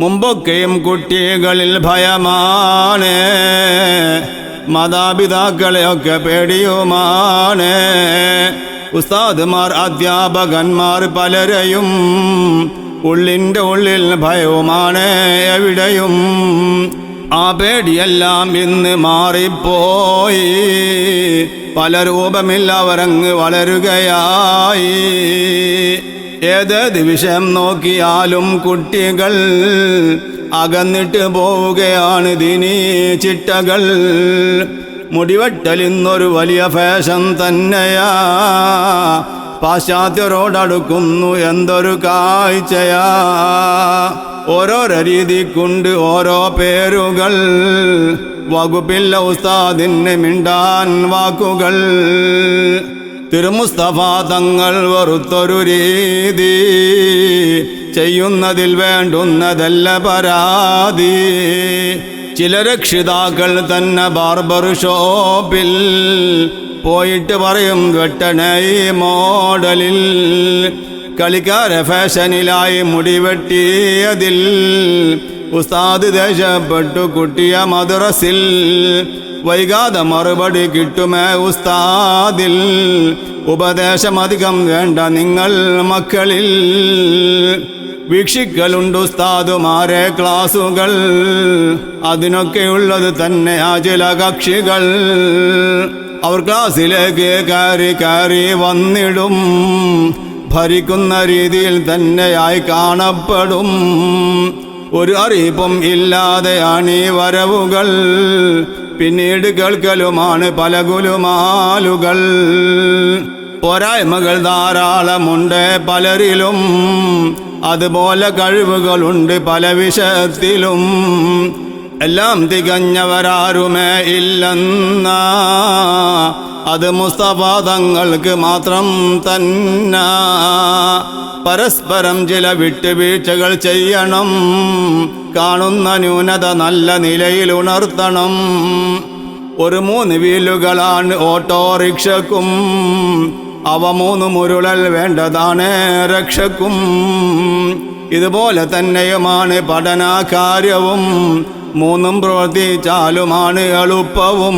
മുമ്പൊക്കെയും കുട്ടികളിൽ ഭയമാണ്. മാതാപിതാക്കളെയൊക്കെ പേടിയുമാണ്. ഉസ്താദ്മാർ അധ്യാപകന്മാർ പലരെയും ഉള്ളിന്റെ ഉള്ളിൽ ഭയവുമാണ് എവിടെയും. ആ പേടിയെല്ലാം ഇന്ന് മാറിപ്പോയി. പല രൂപമില്ല അവരങ്ങ് വളരുകയായി. ഏതേത് ദിവിഷം നോക്കിയാലും കുട്ടികൾ അകന്നിട്ട് പോവുകയാണ് ദിനീ ചിട്ടകൾ. മുടിവെട്ടൽ ഇന്നൊരു വലിയ ഫാഷൻ തന്നെയാ. പാശ്ചാത്യരോടടുക്കുന്നു എന്തൊരു കാഴ്ചയാ. ഓരോരോ രീതിക്കുണ്ട് ഓരോ പേരുകൾ. വകുപ്പില്ല ഉസ്താദിന് മിണ്ടാൻ വാക്കുകൾ. തിരുമുസ്തഫ തങ്ങൾ വെറുത്തൊരു രീതി. ചെയ്യുന്നതിൽ വേണ്ടുന്നതല്ല പരാതി. ചില രക്ഷിതാക്കൾ തന്നെ ബാർബർ ഷോപ്പിൽ പോയിട്ട് പറയും വെട്ടണേ മോഡലിൽ. കളിക്കാര ഫാഷനിലായി മുടി വെട്ടിയതിൽ ഉസ്താദ് ദേഷ്യപ്പെട്ടു കുട്ടിയ മദ്രസിൽ. വൈകാതെ മറുപടി കിട്ടുമേ ഉസ്താദിൽ. ഉപദേശമധികം വേണ്ട നിങ്ങൾ മക്കളിൽ. വീക്ഷിക്കലുണ്ട് ഉസ്താദുമാരെ ക്ലാസുകൾ. അതിനൊക്കെയുള്ളത് തന്നെ ആ ചില കക്ഷികൾ. അവർ ക്ലാസ്സിലേക്ക് കയറി കയറി വന്നിടും. ഭരിക്കുന്ന രീതിയിൽ തന്നെയായി കാണപ്പെടും. ഒരു അറിയിപ്പും ഇല്ലാതെയാണ് ഈ വരവുകൾ പിന്നീട് കേൾക്കലുമാണ് പല ഗുലുമാലുകൾ പോരായ്മകൾ ധാരാളമുണ്ട് പലരിലും. അതുപോലെ കഴിവുകളുണ്ട് പല വിഷയത്തിലും. എല്ലാം തികഞ്ഞവരാരുമേ ഇല്ലെന്ന. അത് മുസ്തഫ തങ്ങൾക്ക് മാത്രം തന്ന. പരസ്പരം ചില വിട്ടുവീഴ്ചകൾ ചെയ്യണം. കാണുന്ന ന്യൂനത നല്ല നിലയിൽ ഉണർത്തണം. ഒരു മൂന്ന് വീലുകളാണ് ഓട്ടോറിക്ഷക്കും. അവ മൂന്ന് മുരുളൽ വേണ്ടതാണ് രക്ഷക്കും. ഇതുപോലെ തന്നെയുമാണ് പഠനാകാര്യവും. മൂന്നും പ്രവർത്തിച്ചാലുമാണ് എളുപ്പവും.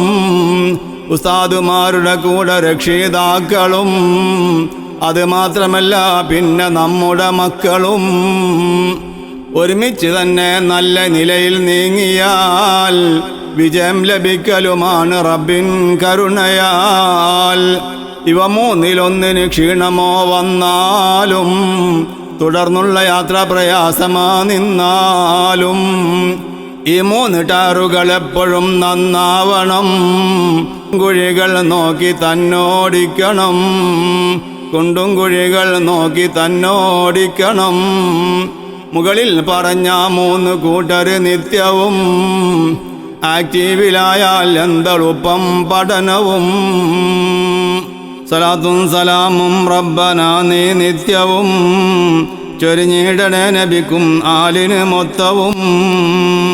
ഉസ്താദുമാരുടെ കൂടെ രക്ഷിതാക്കളും അത് മാത്രമല്ല പിന്നെ നമ്മുടെ മക്കളും. ഒരുമിച്ച് തന്നെ നല്ല നിലയിൽ നീങ്ങിയാൽ വിജയം ലഭിക്കലുമാണ് റബ്ബിൻ കരുണയാൽ. ഇവ മൂന്നിലൊന്നിന് ക്ഷീണമോ വന്നാലും തുടർന്നുള്ള യാത്ര പ്രയാസമാ നിന്നാലും. ഈ മൂന്ന് ടാറുകൾ എപ്പോഴും നന്നാവണം. കുഴികൾ നോക്കി തന്നോടിക്കണം. കുണ്ടും കുഴികൾ നോക്കി തന്നോടിക്കണം. മുകളിൽ പറഞ്ഞ മൂന്ന് കൂട്ടർ നിത്യവും ആക്റ്റീവിലായാൽ എന്തെളുപ്പം പഠനവും. സലാത്തും സലാമും റബ്ബനാ നീ നിത്യവും ചൊരിഞ്ഞിടണേ നബിക്കും ആലിന് മൊത്തവും.